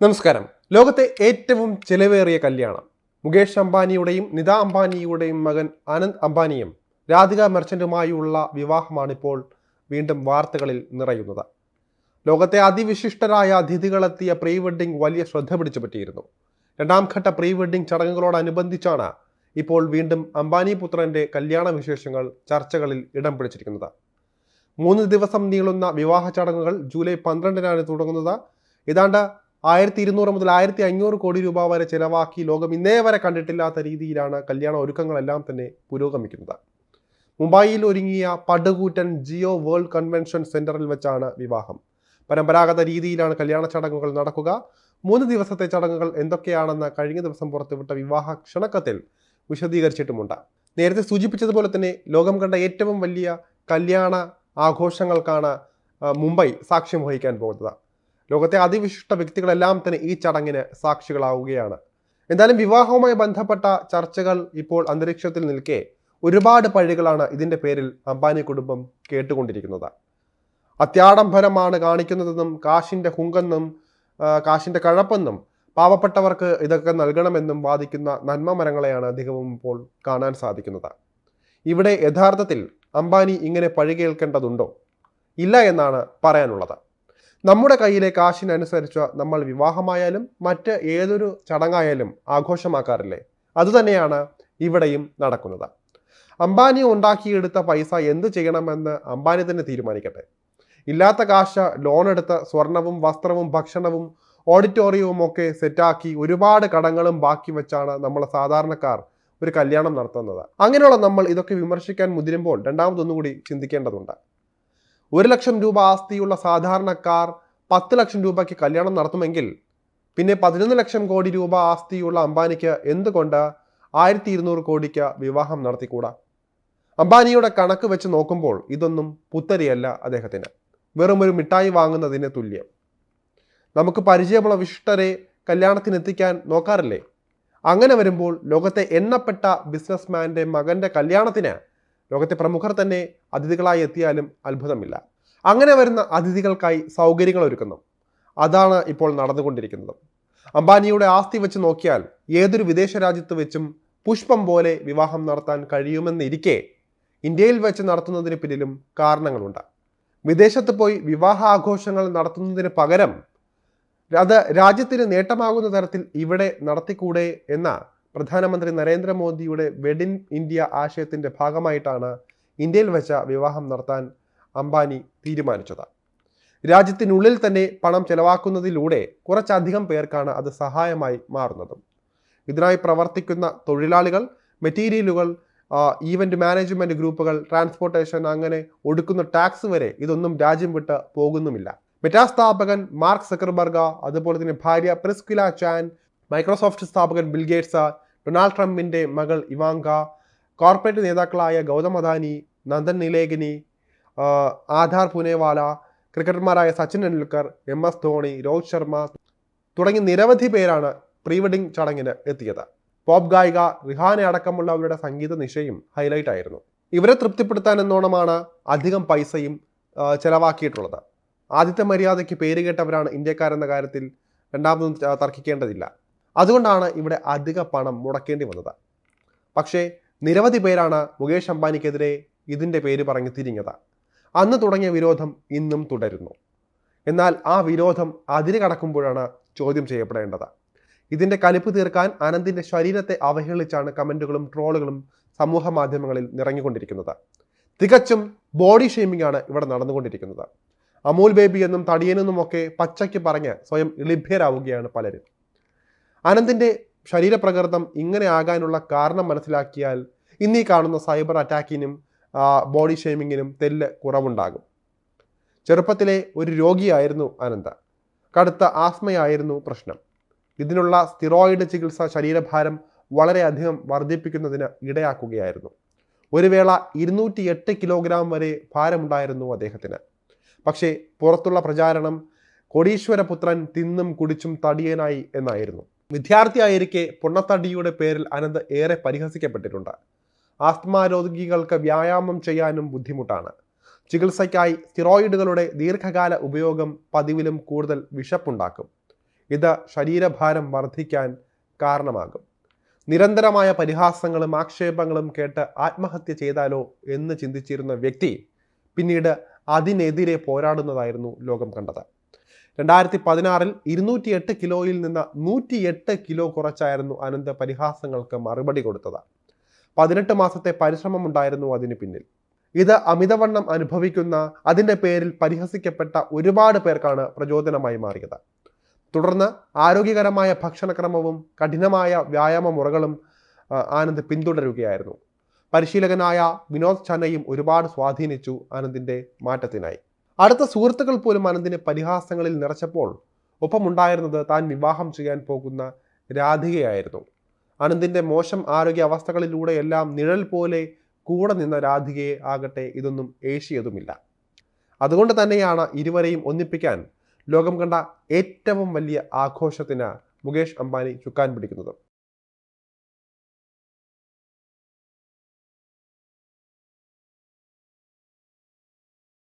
നമസ്കാരം. ലോകത്തെ ഏറ്റവും ചെലവേറിയ കല്യാണം. മുകേഷ് അംബാനിയുടെയും നിത അംബാനിയുടെയും മകൻ ആനന്ദ് അംബാനിയും രാധിക മെർച്ചന്റുമായുള്ള വിവാഹമാണിപ്പോൾ വീണ്ടും വാർത്തകളിൽ നിറയുന്നത്. ലോകത്തെ അതിവിശിഷ്ടരായ അതിഥികളെത്തിയ പ്രീ വെഡ്ഡിംഗ് വലിയ ശ്രദ്ധ പിടിച്ചു പറ്റിയിരുന്നു രണ്ടാം ഘട്ട പ്രീ വെഡ്ഡിംഗ് ചടങ്ങുകളോടനുബന്ധിച്ചാണ് ഇപ്പോൾ വീണ്ടും അംബാനി പുത്രന്റെ കല്യാണ വിശേഷങ്ങൾ ചർച്ചകളിൽ ഇടം പിടിച്ചിരിക്കുന്നത്. മൂന്ന് ദിവസം നീളുന്ന വിവാഹ ചടങ്ങുകൾ ജൂലൈ പന്ത്രണ്ടിനാണ് തുടങ്ങുന്നത്. ഏതാണ്ട് ആയിരത്തി ഇരുന്നൂറ് മുതൽ ആയിരത്തി അഞ്ഞൂറ് കോടി രൂപ വരെ ചിലവാക്കി ലോകം ഇന്നേ വരെ കണ്ടിട്ടില്ലാത്ത രീതിയിലാണ് കല്യാണ ഒരുക്കങ്ങളെല്ലാം തന്നെ പുരോഗമിക്കുന്നത്. മുംബൈയിൽ ഒരുങ്ങിയ പടുകൂറ്റൻ ജിയോ വേൾഡ് കൺവെൻഷൻ സെന്ററിൽ വെച്ചാണ് വിവാഹം. പരമ്പരാഗത രീതിയിലാണ് കല്യാണ ചടങ്ങുകൾ നടക്കുക. മൂന്ന് ദിവസത്തെ ചടങ്ങുകൾ എന്തൊക്കെയാണെന്ന് കഴിഞ്ഞ ദിവസം പുറത്തുവിട്ട വിവാഹ ക്ഷണക്കത്തിൽ വിശദീകരിച്ചിട്ടുമുണ്ട്. നേരത്തെ സൂചിപ്പിച്ചതുപോലെ തന്നെ ലോകം കണ്ട ഏറ്റവും വലിയ കല്യാണ ആഘോഷങ്ങൾക്കാണ് മുംബൈ സാക്ഷ്യം വഹിക്കാൻ പോകുന്നത്. ലോകത്തെ അതിവിശിഷ്ട വ്യക്തികളെല്ലാം തന്നെ ഈ ചടങ്ങിന് സാക്ഷികളാവുകയാണ്. എന്തായാലും വിവാഹവുമായി ബന്ധപ്പെട്ട ചർച്ചകൾ ഇപ്പോൾ അന്തരീക്ഷത്തിൽ നിൽക്കെ ഒരുപാട് പഴികളാണ് ഇതിന്റെ പേരിൽ അംബാനി കുടുംബം കേട്ടുകൊണ്ടിരിക്കുന്നത്. അത്യാഡംബരമാണ് കാണിക്കുന്നതെന്നും കാശിന്റെ ഹുങ്കെന്നും കാശിന്റെ കഴപ്പെന്നും പാവപ്പെട്ടവർക്ക് ഇതൊക്കെ നൽകണമെന്നും വാദിക്കുന്ന നന്മ മരങ്ങളെയാണ് അധികവും ഇപ്പോൾ കാണാൻ സാധിക്കുന്നത്. ഇവിടെ യഥാർത്ഥത്തിൽ അംബാനി ഇങ്ങനെ പഴി കേൾക്കേണ്ടതുണ്ടോ? ഇല്ല എന്നാണ് പറയാനുള്ളത്. നമ്മുടെ കയ്യിലെ കാശിനനുസരിച്ച് നമ്മൾ വിവാഹമായാലും മറ്റ് ഏതൊരു ചടങ്ങായാലും ആഘോഷമാക്കാറില്ലേ? അതുതന്നെയാണ് ഇവിടെയും നടക്കുന്നത്. അംബാനി ഉണ്ടാക്കിയെടുത്ത പൈസ എന്ത് ചെയ്യണമെന്ന് അംബാനി തന്നെ തീരുമാനിക്കട്ടെ. ഇല്ലാത്ത കാശ് ലോൺ എടുത്ത് സ്വർണവും വസ്ത്രവും ഭക്ഷണവും ഓഡിറ്റോറിയവും ഒക്കെ സെറ്റാക്കി ഒരുപാട് കടങ്ങളും ബാക്കി വെച്ചാണ് നമ്മൾ സാധാരണക്കാർ ഒരു കല്യാണം നടത്തുന്നത്. അങ്ങനെയുള്ള നമ്മൾ ഇതൊക്കെ വിമർശിക്കാൻ മുതിരുമ്പോൾ രണ്ടാമതൊന്നുകൂടി ചിന്തിക്കേണ്ടതുണ്ട്. ഒരു ലക്ഷം രൂപ ആസ്തിയുള്ള സാധാരണക്കാർ പത്ത് ലക്ഷം രൂപയ്ക്ക് കല്യാണം നടത്തുമെങ്കിൽ പിന്നെ പതിനൊന്ന് ലക്ഷം കോടി രൂപ ആസ്തിയുള്ള അംബാനിക്ക് എന്തുകൊണ്ട് ആയിരത്തി ഇരുന്നൂറ് കോടിക്ക് വിവാഹം നടത്തിക്കൂടാ? അംബാനിയുടെ കണക്ക് വെച്ച് നോക്കുമ്പോൾ ഇതൊന്നും പുത്തരിയല്ല അദ്ദേഹത്തിന്. വെറും ഒരു മിഠായി വാങ്ങുന്നതിന് തുല്യം. നമുക്ക് പരിചയമുള്ള വിശിഷ്ടരെ കല്യാണത്തിനെത്തിക്കാൻ നോക്കാറില്ലേ? അങ്ങനെ വരുമ്പോൾ ലോകത്തെ എണ്ണപ്പെട്ട ബിസിനസ്മാന്റെ മകന്റെ കല്യാണത്തിന് ലോകത്തെ പ്രമുഖർ തന്നെ അതിഥികളായി എത്തിയാലും അത്ഭുതമില്ല. അങ്ങനെ വരുന്ന അതിഥികൾക്കായി സൗകര്യങ്ങൾ ഒരുക്കുന്നു. അതാണ് ഇപ്പോൾ നടന്നുകൊണ്ടിരിക്കുന്നത്. അംബാനിയുടെ ആസ്തി വെച്ച് നോക്കിയാൽ ഏതൊരു വിദേശ രാജ്യത്ത് വെച്ചും പുഷ്പം പോലെ വിവാഹം നടത്താൻ കഴിയുമെന്നിരിക്കെ ഇന്ത്യയിൽ വെച്ച് നടത്തുന്നതിന് പിന്നിലും കാരണങ്ങളുണ്ട്. വിദേശത്ത് പോയി വിവാഹ ആഘോഷങ്ങൾ നടത്തുന്നതിന് പകരം അത് രാജ്യത്തിന് നേട്ടമാകുന്ന തരത്തിൽ ഇവിടെ നടത്തിക്കൂടെ എന്ന പ്രധാനമന്ത്രി നരേന്ദ്രമോദിയുടെ വെഡിൻ ഇന്ത്യ ആശയത്തിന്റെ ഭാഗമായിട്ടാണ് ഇന്ത്യയിൽ വെച്ച വിവാഹം നടത്താൻ അംബാനി തീരുമാനിച്ചത്. രാജ്യത്തിനുള്ളിൽ തന്നെ പണം ചെലവാക്കുന്നതിലൂടെ കുറച്ചധികം പേർക്കാണ് അത് സഹായമായി മാറുന്നതും. ഇതിനായി പ്രവർത്തിക്കുന്ന തൊഴിലാളികൾ മെറ്റീരിയലുകൾ ഈവന്റ് മാനേജ്മെന്റ് ഗ്രൂപ്പുകൾ ട്രാൻസ്പോർട്ടേഷൻ അങ്ങനെ ഒടുക്കുന്ന ടാക്സ് വരെ ഇതൊന്നും രാജ്യം വിട്ട് പോകുന്നുമില്ല. മെറ്റാ സ്ഥാപകൻ മാർക്ക് സക്കർബർഗ അതുപോലെ തന്നെ ഭാര്യ പ്രിസ്കില ചാൻ മൈക്രോസോഫ്റ്റ് സ്ഥാപകൻ ബിൽഗേറ്റ്സ് ഡൊണാൾഡ് ട്രംപിന്റെ മകൾ ഇവാങ്ക കോർപ്പറേറ്റ് നേതാക്കളായ ഗൗതം അദാനി നന്ദൻ നിലേഖിനി ആധാർ പുനേവാല ക്രിക്കറ്റർമാരായ സച്ചിൻ ടെണ്ടുൽക്കർ എം എസ് ധോണി രോഹിത് ശർമ്മ തുടങ്ങി നിരവധി പേരാണ് പ്രീ വെഡിംഗ് ചടങ്ങിന് എത്തിയത്. പോപ്പ് ഗായിക റിഹാന അടക്കമുള്ളവരുടെ സംഗീത നിശയും ഹൈലൈറ്റ് ആയിരുന്നു. ഇവരെ തൃപ്തിപ്പെടുത്താൻ എന്നോണമാണ് അധികം പൈസയും ചെലവാക്കിയിട്ടുള്ളത്. ആദ്യത്തെ മര്യാദയ്ക്ക് പേരുകേട്ടവരാണ് ഇന്ത്യക്കാരെന്ന കാര്യത്തിൽ രണ്ടാമതൊന്നും തർക്കിക്കേണ്ടതില്ല. അതുകൊണ്ടാണ് ഇവിടെ അധിക പണം മുടക്കേണ്ടി വന്നത്. പക്ഷേ നിരവധി പേരാണ് മുകേഷ് അംബാനിക്കെതിരെ ഇതിന്റെ പേര് പറഞ്ഞ് തിരിഞ്ഞത്. അന്ന് തുടങ്ങിയ വിരോധം ഇന്നും തുടരുന്നു. എന്നാൽ ആ വിരോധം അതിര് കടക്കുമ്പോഴാണ് ചോദ്യം ചെയ്യപ്പെടേണ്ടത്. ഇതിന്റെ കലിപ്പ് തീർക്കാൻ അനന്തിന്റെ ശരീരത്തെ അവഹേളിച്ചാണ് കമന്റുകളും ട്രോളുകളും സമൂഹ മാധ്യമങ്ങളിൽ നിറഞ്ഞുകൊണ്ടിരിക്കുന്നത്. തികച്ചും ബോഡി ഷെയ്മിംഗ് ആണ് ഇവിടെ നടന്നുകൊണ്ടിരിക്കുന്നത്. അമൂൽ ബേബി എന്നും തടിയനെന്നും ഒക്കെ പച്ചയ്ക്ക് പറഞ്ഞ് സ്വയം ഇളിഭ്യരാവുകയാണ് പലരും. അനന്തിന്റെ ശരീരപ്രകൃതം ഇങ്ങനെ ആകാനുള്ള കാരണം മനസ്സിലാക്കിയാൽ ഇന്നീ കാണുന്ന സൈബർ അറ്റാക്കിനും ബോഡി ഷെയ്മിങ്ങിനും തെല്ല് കുറവുണ്ടാകും. ചെറുപ്പത്തിലെ ഒരു രോഗിയായിരുന്നു അനന്ത. കടുത്ത ആസ്മയായിരുന്നു പ്രശ്നം. ഇതിനുള്ള സ്റ്റിറോയിഡ് ചികിത്സ ശരീരഭാരം വളരെയധികം വർദ്ധിപ്പിക്കുന്നതിന് ഇടയാക്കുകയായിരുന്നു. ഒരു വേള ഇരുന്നൂറ്റി എട്ട് കിലോഗ്രാം വരെ ഭാരമുണ്ടായിരുന്നു അദ്ദേഹത്തിന്. പക്ഷേ പുറത്തുള്ള പ്രചാരണം കോടീശ്വരപുത്രൻ തിന്നും കുടിച്ചും തടിയനായി എന്നായിരുന്നു. വിദ്യാർത്ഥിയായിരിക്കെ പൊണ്ണത്തടിയുടെ പേരിൽ അനന്ത് ഏറെ പരിഹസിക്കപ്പെട്ടിട്ടുണ്ട്. ആസ്മാരോഗികൾക്ക് വ്യായാമം ചെയ്യാനും ബുദ്ധിമുട്ടാണ്. ചികിത്സയ്ക്കായി സ്റ്റിറോയിഡുകളുടെ ദീർഘകാല ഉപയോഗം പതിവിലും കൂടുതൽ വിശപ്പുണ്ടാക്കും. ഇത് ശരീരഭാരം വർദ്ധിക്കാൻ കാരണമാകും. നിരന്തരമായ പരിഹാസങ്ങളും ആക്ഷേപങ്ങളും കേട്ട് ആത്മഹത്യ ചെയ്താലോ എന്ന് ചിന്തിച്ചിരുന്ന വ്യക്തി പിന്നീട് അതിനെതിരെ പോരാടുന്നതായിരുന്നു ലോകം കണ്ടത്. രണ്ടായിരത്തി പതിനാറിൽ ഇരുന്നൂറ്റി എട്ട് കിലോയിൽ നിന്ന് നൂറ്റി എട്ട് കിലോ കുറച്ചായിരുന്നു അനന്ത് പരിഹാസങ്ങൾക്ക് മറുപടി കൊടുത്തത്. പതിനെട്ട് മാസത്തെ പരിശ്രമമുണ്ടായിരുന്നു അതിന് പിന്നിൽ. ഇത് അമിതവണ്ണം അനുഭവിക്കുന്ന അതിന്റെ പേരിൽ പരിഹസിക്കപ്പെട്ട ഒരുപാട് പേർക്കാണ് പ്രചോദനമായി മാറിയത്. തുടർന്ന് ആരോഗ്യകരമായ ഭക്ഷണക്രമവും കഠിനമായ വ്യായാമ മുറകളും ആനന്ദ് പിന്തുടരുകയായിരുന്നു. പരിശീലകനായ വിനോദ് ചന്നയും ഒരുപാട് സ്വാധീനിച്ചു ആനന്ദിന്റെ മാറ്റത്തിനായി. അടുത്ത സുഹൃത്തുക്കൾ പോലും അനന്തിനെ പരിഹാസങ്ങളിൽ നിറച്ചപ്പോൾ ഒപ്പമുണ്ടായിരുന്നത് താൻ വിവാഹം ചെയ്യാൻ പോകുന്ന രാധികയായിരുന്നു. അനന്തിന്റെ മോശം ആരോഗ്യ അവസ്ഥകളിലൂടെയെല്ലാം നിഴൽ പോലെ കൂടെ നിന്ന രാധികയെ ആകട്ടെ ഇതൊന്നും ഏഷ്യതുമില്ല അതുകൊണ്ട് തന്നെയാണ് ഇരുവരെയും ഒന്നിപ്പിക്കാൻ ലോകം കണ്ട ഏറ്റവും വലിയ ആഘോഷത്തിന് മുകേഷ് അംബാനി ചുക്കാൻ പിടിക്കുന്നത്.